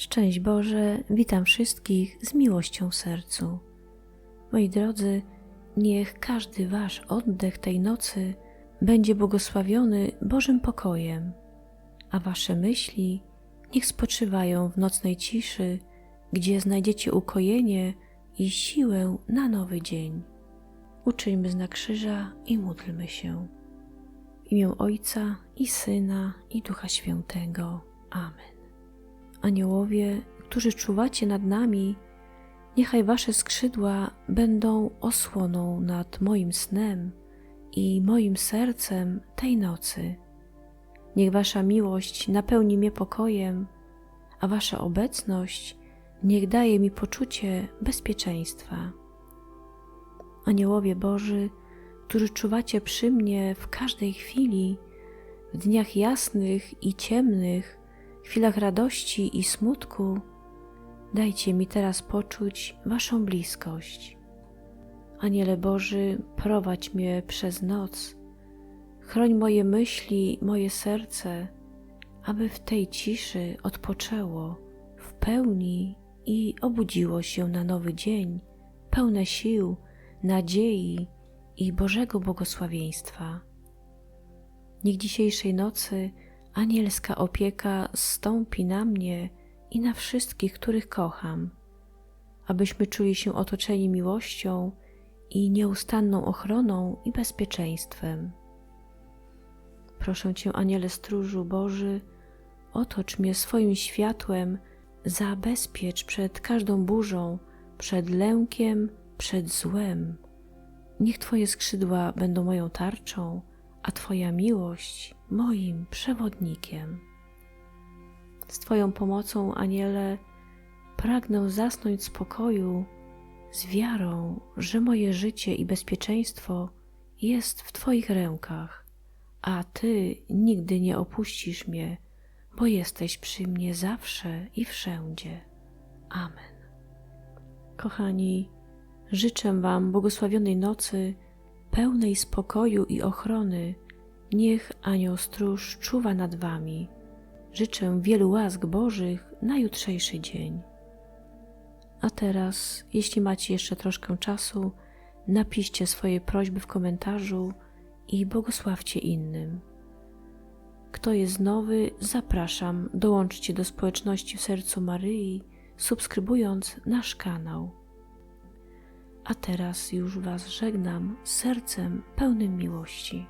Szczęść Boże, witam wszystkich z miłością w sercu. Moi drodzy, niech każdy Wasz oddech tej nocy będzie błogosławiony Bożym pokojem, a Wasze myśli niech spoczywają w nocnej ciszy, gdzie znajdziecie ukojenie i siłę na nowy dzień. Uczyńmy znak krzyża i módlmy się. W imię Ojca i Syna i Ducha Świętego. Amen. Aniołowie, którzy czuwacie nad nami, niechaj wasze skrzydła będą osłoną nad moim snem i moim sercem tej nocy. Niech wasza miłość napełni mnie pokojem, a wasza obecność niech daje mi poczucie bezpieczeństwa. Aniołowie Boży, którzy czuwacie przy mnie w każdej chwili, w dniach jasnych i ciemnych, chwilach radości i smutku, dajcie mi teraz poczuć Waszą bliskość. Aniele Boży, prowadź mnie przez noc, chroń moje myśli, moje serce, aby w tej ciszy odpoczęło w pełni i obudziło się na nowy dzień, pełne sił, nadziei i Bożego błogosławieństwa. Niech dzisiejszej nocy anielska opieka zstąpi na mnie i na wszystkich, których kocham, abyśmy czuli się otoczeni miłością i nieustanną ochroną i bezpieczeństwem. Proszę Cię, Aniele Stróżu Boży, otocz mnie swoim światłem, zabezpiecz przed każdą burzą, przed lękiem, przed złem. Niech Twoje skrzydła będą moją tarczą, a Twoja miłość moim przewodnikiem. Z Twoją pomocą, Aniele, pragnę zasnąć spokoju, z wiarą, że moje życie i bezpieczeństwo jest w Twoich rękach, a Ty nigdy nie opuścisz mnie, bo jesteś przy mnie zawsze i wszędzie. Amen. Kochani, życzę Wam błogosławionej nocy, pełnej spokoju i ochrony, niech anioł stróż czuwa nad wami. Życzę wielu łask Bożych na jutrzejszy dzień. A teraz, jeśli macie jeszcze troszkę czasu, napiszcie swoje prośby w komentarzu i błogosławcie innym. Kto jest nowy, zapraszam, dołączcie do społeczności w sercu Maryi, subskrybując nasz kanał. A teraz już Was żegnam sercem pełnym miłości.